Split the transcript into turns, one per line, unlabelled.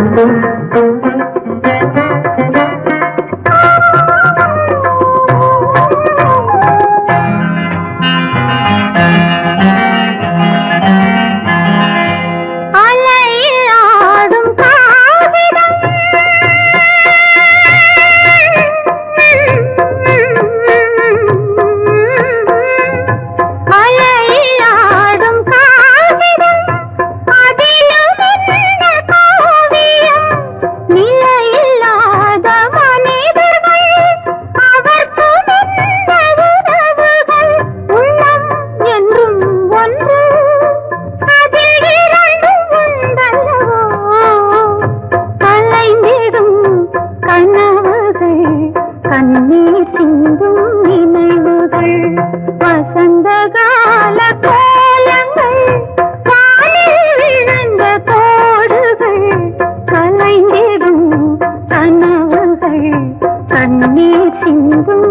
Thank you. சிந்தும் நினைவுகள் வசந்த கால கோலங்கள் காலில் விழுந்த கோடுகள் கலைந்திடும் கனவுகள் கண்ணீர் சிந்தும்